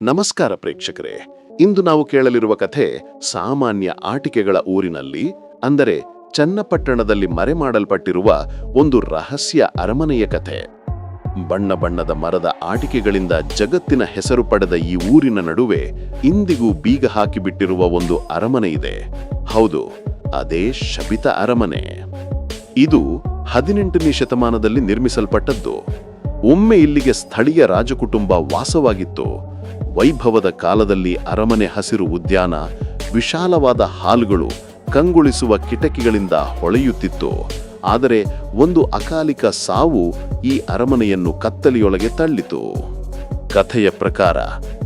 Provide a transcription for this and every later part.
ನಮಸ್ಕಾರ ಪ್ರೇಕ್ಷಕರೇ. ಇಂದು ನಾವು ಕೇಳಲಿರುವ ಕಥೆ ಸಾಮಾನ್ಯ ಆಟಿಕೆಗಳ ಊರಿನಲ್ಲಿ, ಅಂದರೆ ಚನ್ನಪಟ್ಟಣದಲ್ಲಿ ಮರೆಮಾಡಲ್ಪಟ್ಟಿರುವ ಒಂದು ರಹಸ್ಯ ಅರಮನೆಯ ಕಥೆ. ಬಣ್ಣ ಬಣ್ಣದ ಮರದ ಆಟಿಕೆಗಳಿಂದ ಜಗತ್ತಿನ ಹೆಸರು ಪಡೆದ ಈ ಊರಿನ ನಡುವೆ ಇಂದಿಗೂ ಬೀಗ ಹಾಕಿಬಿಟ್ಟಿರುವ ಒಂದು ಅರಮನೆ ಇದೆ. ಹೌದು, ಅದೇ ಶಬಿತ ಅರಮನೆ. ಇದು ಹದಿನೆಂಟನೇ ಶತಮಾನದಲ್ಲಿ ನಿರ್ಮಿಸಲ್ಪಟ್ಟದ್ದು. ಒಮ್ಮೆ ಇಲ್ಲಿಗೆ ಸ್ಥಳೀಯ ರಾಜಕುಟುಂಬ ವಾಸವಾಗಿತ್ತು. ವೈಭವದ ಕಾಲದಲ್ಲಿ ಅರಮನೆ ಹಸಿರು ಉದ್ಯಾನ, ವಿಶಾಲವಾದ ಹಾಲುಗಳು ಕಂಗೊಳಿಸುವ ಕಿಟಕಿಗಳಿಂದ ಹೊಳೆಯುತ್ತಿತ್ತು. ಆದರೆ ಒಂದು ಅಕಾಲಿಕ ಸಾವು ಈ ಅರಮನೆಯನ್ನು ಕತ್ತಲೆಯೊಳಗೆ ತಳ್ಳಿತು. ಕಥೆಯ ಪ್ರಕಾರ,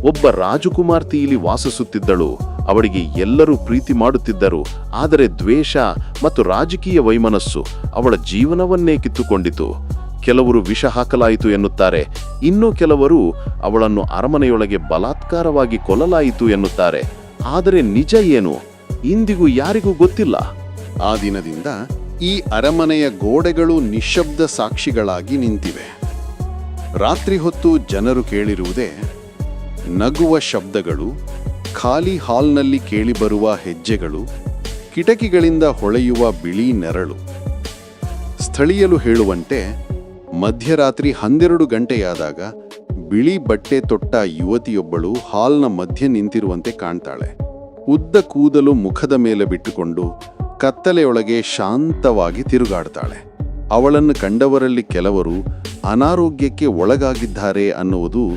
ಒಬ್ಬ ರಾಜಕುಮಾರ್ತಿ ಇಲ್ಲಿ ವಾಸಿಸುತ್ತಿದ್ದಳು. ಅವಳಿಗೆ ಎಲ್ಲರೂ ಪ್ರೀತಿ ಮಾಡುತ್ತಿದ್ದರು. ಆದರೆ ದ್ವೇಷ ಮತ್ತು ರಾಜಕೀಯ ವೈಮನಸ್ಸು ಅವಳ ಜೀವನವನ್ನೇ ಕಿತ್ತುಕೊಂಡಿತು. ಕೆಲವರು ವಿಷ ಹಾಕಲಾಯಿತು ಎನ್ನುತ್ತಾರೆ. ಇನ್ನು ಕೆಲವರು ಅವಳನ್ನು ಅರಮನೆಯೊಳಗೆ ಬಲಾತ್ಕಾರವಾಗಿ ಕೊಲ್ಲಲಾಯಿತು ಎನ್ನುತ್ತಾರೆ. ಆದರೆ ನಿಜ ಏನು? ಇಂದಿಗೂ ಯಾರಿಗೂ ಗೊತ್ತಿಲ್ಲ. ಆ ದಿನದಿಂದ ಈ ಅರಮನೆಯ ಗೋಡೆಗಳು ನಿಶಬ್ದ ಸಾಕ್ಷಿಗಳಾಗಿ ನಿಂತಿವೆ. ರಾತ್ರಿ ಹೊತ್ತು ಜನರು ಕೇಳಿರುವುದೇ, ನಗುವ ಶಬ್ದಗಳು, ಖಾಲಿ ಹಾಲ್ನಲ್ಲಿ ಕೇಳಿಬರುವ ಹೆಜ್ಜೆಗಳು, ಕಿಟಕಿಗಳಿಂದ ಹೊಳೆಯುವ ಬಿಳಿ ನೆರಳು. ಸ್ಥಳೀಯರು ಹೇಳುವಂತೆ ಮಧ್ಯರಾತ್ರಿ ಹನ್ನೆರಡು ಗಂಟೆಯಾದಾಗ ಬಿಳಿ ಬಟ್ಟೆ ತೊಟ್ಟ ಯುವತಿಯೊಬ್ಬಳು ಹಾಲ್ನ ಮಧ್ಯೆ ನಿಂತಿರುವಂತೆ ಕಾಣ್ತಾಳೆ. ಉದ್ದ ಕೂದಲು ಮುಖದ ಮೇಲೆ ಬಿಟ್ಟುಕೊಂಡು ಕತ್ತಲೆಯೊಳಗೆ ಶಾಂತವಾಗಿ ತಿರುಗಾಡ್ತಾಳೆ. ಅವಳನ್ನು ಕಂಡವರಲ್ಲಿ ಕೆಲವರು ಅನಾರೋಗ್ಯಕ್ಕೆ ಒಳಗಾಗಿದ್ದಾರೆ ಅನ್ನುವುದು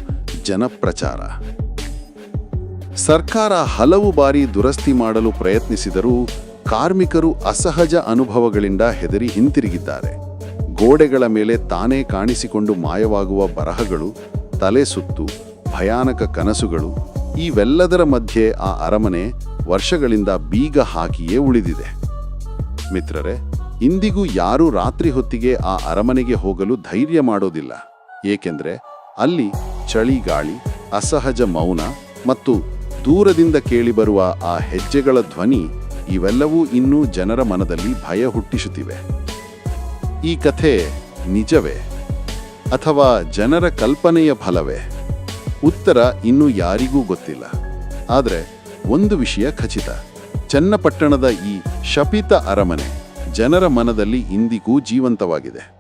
ಜನಪ್ರಚಾರ. ಸರ್ಕಾರ ಹಲವು ಬಾರಿ ದುರಸ್ತಿ ಮಾಡಲು ಪ್ರಯತ್ನಿಸಿದರೂ ಕಾರ್ಮಿಕರು ಅಸಹಜ ಅನುಭವಗಳಿಂದ ಹೆದರಿ ಹಿಂತಿರುಗಿದ್ದಾರೆ. ಗೋಡೆಗಳ ಮೇಲೆ ತಾನೇ ಕಾಣಿಸಿಕೊಂಡು ಮಾಯವಾಗುವ ಬರಹಗಳು, ತಲೆ ಸುತ್ತು, ಭಯಾನಕ ಕನಸುಗಳು, ಇವೆಲ್ಲದರ ಮಧ್ಯೆ ಆ ಅರಮನೆ ವರ್ಷಗಳಿಂದ ಬೀಗ ಹಾಕಿಯೇ ಉಳಿದಿದೆ. ಮಿತ್ರರೇ, ಇಂದಿಗೂ ಯಾರೂ ರಾತ್ರಿ ಹೊತ್ತಿಗೆ ಆ ಅರಮನೆಗೆ ಹೋಗಲು ಧೈರ್ಯ ಮಾಡೋದಿಲ್ಲ. ಏಕೆಂದರೆ, ಅಲ್ಲಿ ಚಳಿಗಾಳಿ, ಅಸಹಜ ಮೌನ ಮತ್ತು ದೂರದಿಂದ ಕೇಳಿಬರುವ ಆ ಹೆಜ್ಜೆಗಳ ಧ್ವನಿ ಇವೆಲ್ಲವೂ ಇನ್ನೂ ಜನರ ಮನದಲ್ಲಿ ಭಯ ಹುಟ್ಟಿಸುತ್ತಿವೆ. ಈ ಕಥೆ ನಿಜವೇ ಅಥವಾ ಜನರ ಕಲ್ಪನೆಯ ಫಲವೇ? ಉತ್ತರ ಇನ್ನೂ ಯಾರಿಗೂ ಗೊತ್ತಿಲ್ಲ. ಆದರೆ ಒಂದು ವಿಷಯ ಖಚಿತ. ಚನ್ನಪಟ್ಟಣದ ಈ ಶಪಿತ ಅರಮನೆ ಜನರ ಮನದಲ್ಲಿ ಇಂದಿಗೂ ಜೀವಂತವಾಗಿದೆ.